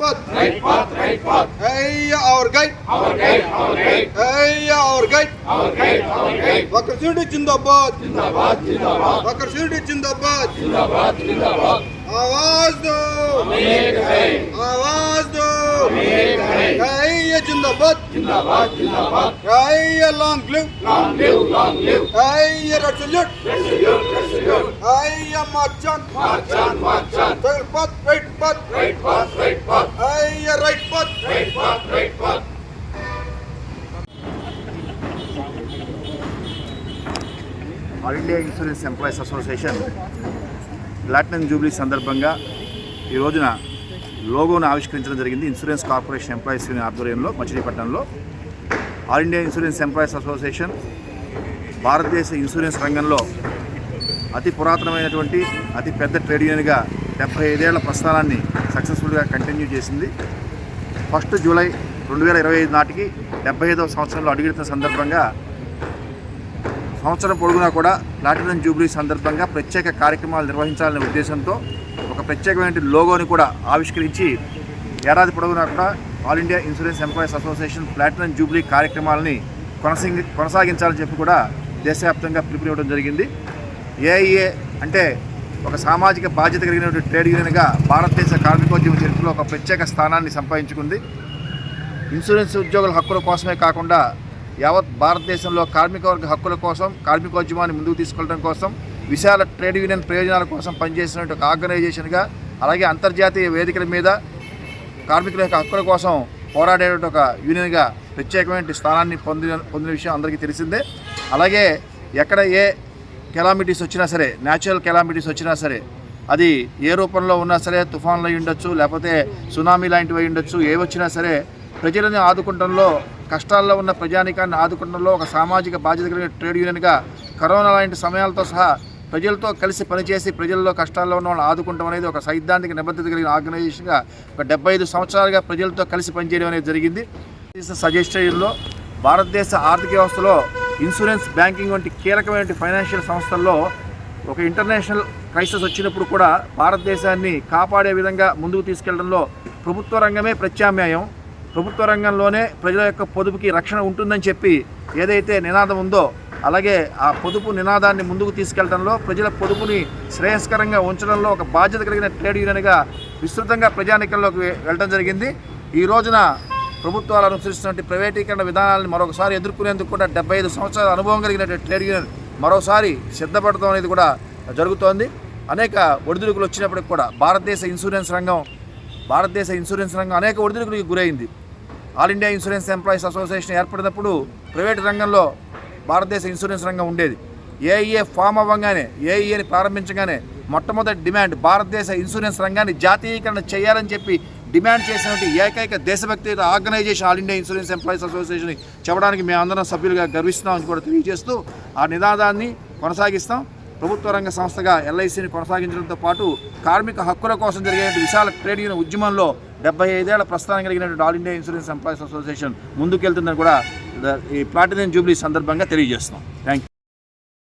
path. right path, right path. Hey, our guide. Our guide, our guide, Hey, our guide. our guide, our guide. Bakar Sidi Jindabad. जिंदाबाद, जिंदाबाद, Bakar Sidi Jindabad. जिंदाबाद, जिंदाबाद. आवाज दो हम एक है, आवाज दो Kaya Jindabad. Jindabad, Jindabad. Kaya long live. Long live, long live. Kaya red salute. Red salute, red salute. Kaya marchan. Marchan, marchan. Third path, right path. Right path, right path. Kaya right path. Right path, right path. All India Insurance Employees Association platinum jubilee సందర్భంగా ఈ రోజున లోగోను ఆవిష్కరించడం జరిగింది. Insurance corporation employees union ఆధ్వర్యంలో మచిలీపట్నంలో. All India Insurance Employees Association భారతదేశ insurance రంగంలో అతి పురాతనమైనటువంటి అతి పెద్ద ట్రేడ్ యూనియన్గా డెబ్బై ఐదేళ్ళ ప్రస్థానాన్ని సక్సెస్ఫుల్గా కంటిన్యూ చేసింది. ఫస్ట్ జూలై రెండు వేల ఇరవై ఐదు నాటికి డెబ్బై ఐదవ సంవత్సరంలో అడుగుతున్న సందర్భంగా సంవత్సరం పొడుగునా కూడా ప్లాటినం జూబ్లీ సందర్భంగా ప్రత్యేక కార్యక్రమాలు నిర్వహించాలనే ఉద్దేశంతో ప్రత్యేకమైన లోగోని కూడా ఆవిష్కరించి ఏడాది పొడవునా కూడా All India Insurance Employees Association platinum jubilee కార్యక్రమాలని కొనసాగి కొనసాగించాలని చెప్పి కూడా దేశవ్యాప్తంగా పిలుపునివ్వడం జరిగింది. ఏఐఏ అంటే ఒక సామాజిక బాధ్యత కలిగినటువంటి ట్రేడ్ యూనియన్గా భారతదేశ కార్మికోద్యమ చరిత్రలో ఒక ప్రత్యేక స్థానాన్ని సంపాదించుకుంది. ఇన్సూరెన్స్ ఉద్యోగుల హక్కుల కోసమే కాకుండా యావత్ భారతదేశంలో కార్మిక వర్గ హక్కుల కోసం కార్మికోద్యమాన్ని ముందుకు తీసుకెళ్ళడం కోసం విశాల ట్రేడ్ యూనియన్ ప్రయోజనాల కోసం పనిచేసినటువంటి ఒక ఆర్గనైజేషన్గా అలాగే అంతర్జాతీయ వేదికల మీద కార్మికుల యొక్క హక్కుల కోసం పోరాడేటువంటి ఒక యూనియన్గా ప్రత్యేకమైన స్థానాన్ని పొందిన పొందిన విషయం అందరికీ తెలిసిందే. అలాగే ఎక్కడ ఏ కెలామిటీస్ వచ్చినా సరే న్యాచురల్ కెలామిటీస్ వచ్చినా సరే అది ఏ రూపంలో ఉన్నా సరే తుఫాన్లు అయి ఉండొచ్చు లేకపోతే సునామీ లాంటివి అయి ఉండొచ్చు ఏ వచ్చినా సరే ప్రజలను ఆదుకుంటంలో కష్టాల్లో ఉన్న ప్రజానికాన్ని ఆదుకుంటంలో ఒక సామాజిక బాధ్యత కలిగిన ట్రేడ్ యూనియన్గా కరోనా లాంటి సమయాలతో సహా ప్రజలతో కలిసి పనిచేసి ప్రజల్లో కష్టాల్లో ఉన్న వాళ్ళని ఆదుకుంటాం అనేది ఒక సైద్ధాంతిక నిబద్ధత కలిగిన ఆర్గనైజేషన్గా ఒక డెబ్బై ఐదు సంవత్సరాలుగా ప్రజలతో కలిసి పనిచేయడం అనేది జరిగింది. సజెస్టైన్లో భారతదేశ ఆర్థిక వ్యవస్థలో ఇన్సూరెన్స్ బ్యాంకింగ్ వంటి కీలకమైన ఫైనాన్షియల్ సంస్థల్లో ఒక ఇంటర్నేషనల్ క్రైసిస్ వచ్చినప్పుడు కూడా భారతదేశాన్ని కాపాడే విధంగా ముందుకు తీసుకెళ్ళడంలో ప్రభుత్వ రంగమే ప్రత్యామ్నాయం. ప్రభుత్వ రంగంలోనే ప్రజల యొక్క పొదుపుకి రక్షణ ఉంటుందని చెప్పి ఏదైతే నినాదం ఉందో అలాగే ఆ పొదుపు నినాదాన్ని ముందుకు తీసుకెళ్ళడంలో ప్రజల పొదుపుని శ్రేయస్కరంగా ఉంచడంలో ఒక బాధ్యత కలిగిన ట్రేడ్ యూనియన్గా విస్తృతంగా ప్రజానికంలోకి వెళ్ళడం జరిగింది. ఈ రోజున ప్రభుత్వాలు అనుసరిస్తున్నటువంటి ప్రైవేటీకరణ విధానాలను మరొకసారి ఎదుర్కొనేందుకు కూడా డెబ్బై ఐదు సంవత్సరాల అనుభవం కలిగినటువంటి ట్రేడ్ యూనియన్ మరోసారి సిద్ధపడటం అనేది కూడా జరుగుతోంది. అనేక ఒడిదుడుకులు వచ్చినప్పటికి కూడా భారతదేశ ఇన్సూరెన్స్ రంగం భారతదేశ ఇన్సూరెన్స్ రంగం అనేక ఒడిదుడుకులకు గురైంది. All India Insurance Employees Association ఏర్పడినప్పుడు ప్రైవేట్ రంగంలో భారతదేశ ఇన్సూరెన్స్ రంగం ఉండేది. ఏఈఏ ఫామ్ అవ్వగానే ఏఈఏని ప్రారంభించగానే మొట్టమొదటి డిమాండ్ భారతదేశ ఇన్సూరెన్స్ రంగాన్ని జాతీయకరణ చేయాలని చెప్పి డిమాండ్ చేసినటువంటి ఏకైక దేశభక్తి organisation all India insurance employees association చెప్పడానికి మేమందరం సభ్యులుగా గర్విస్తున్నామని కూడా తెలియజేస్తూ ఆ నినాదాన్ని కొనసాగిస్తాం. ప్రభుత్వ రంగ సంస్థగా ఎల్ఐసిని కొనసాగించడంతో పాటు కార్మిక హక్కుల కోసం జరిగే విశాల ట్రేడ్ యూనియన్ ఉద్యమంలో డెబ్బై ఐదేళ్ళ ప్రస్థానం కలిగినటువంటి all India insurance employees association ముందుకెళ్తుందని కూడా ఈ ప్లాటినం జూబ్లీ సందర్భంగా తెలియజేస్తున్నాం. Thank you